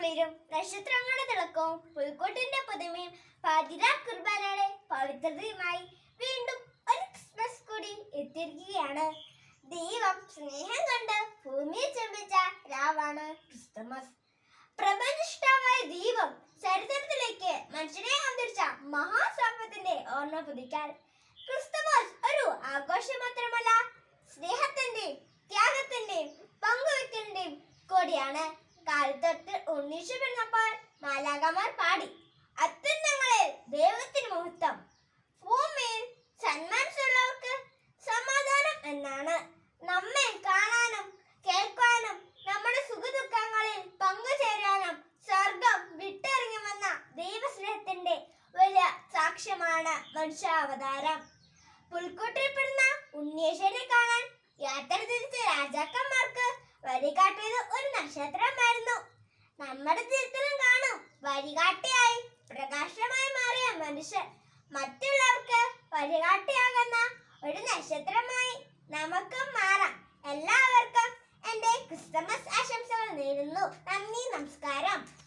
കുളിരും നക്ഷത്രങ്ങളുടെ തിളക്കവും പുൽക്കൂട്ടിന്റെ പുതുമയും പാതിര കുർബാനയുടെ പവിത്രതയുമായി വീണ്ടും ഒരു ക്രിസ്മസ് കൂടി എത്തിയിരിക്കുകയാണ്. ദൈവം സ്നേഹം കൊണ്ട് ഭൂമിയെ ചുംബിച്ച രാവാണ് ക്രിസ്തുമസ്. പ്രപഞ്ചനിഷ്ഠമായ ദൈവം ചരിത്രത്തിലേക്ക് മനുഷ്യനെ അന്തരിച്ച മഹാസ്വാമ്യത്തിന്റെ ഓർമ്മ പുതുക്കാൻ ക്രിസ്തുമസ് ഒരു ആഘോഷം മാത്രമല്ല സ്നേഹത്തിന്റെയും ത്യാഗത്തിന്റെയും പങ്കുവെക്കലിന്റെയും കൂടിയാണ്. കാലത്തൊട്ട് ഉണ്ണീശു പിറന്നപ്പോൾ മാലാകമാർ പാടി അത്യുന്നങ്ങളിൽ ദൈവത്തിന് മുഹൂർത്തം ഭൂമിയിൽ സന്മാനിച്ചുള്ളവർക്ക് സമാധാനം എന്നാണ്. നമ്മെ കാണാനും കേൾക്കാനും നമ്മുടെ സുഖദുഃഖങ്ങളിൽ പങ്കുചേരാനും സ്വർഗം വിട്ടിറങ്ങി വന്ന ദൈവസ്നേഹത്തിന്റെ വലിയ സാക്ഷ്യമാണ് മനുഷ്യാവതാരം. പുൽക്കൂട്ടിൽപ്പെടുന്ന ഉണ്ണിയേശ്വരനെ കാണാൻ യാത്ര തിരിച്ച രാജാക്കന്മാർക്ക് വഴികാട്ടിയത് നക്ഷത്രമായിരുന്നു. നമ്മുടെ ജീവിതത്തിലും കാണും. വഴികാട്ടിയായി പ്രകാശമായി മാറിയ മനുഷ്യൻ. മറ്റുള്ളവർക്ക് വഴികാട്ടിയാകുന്ന ഒരു നക്ഷത്രമായി നമുക്കും മാറാം. എല്ലാവർക്കും എന്റെ ക്രിസ്തുമസ് ആശംസകൾ നേരുന്നു. നന്ദി നമസ്കാരം.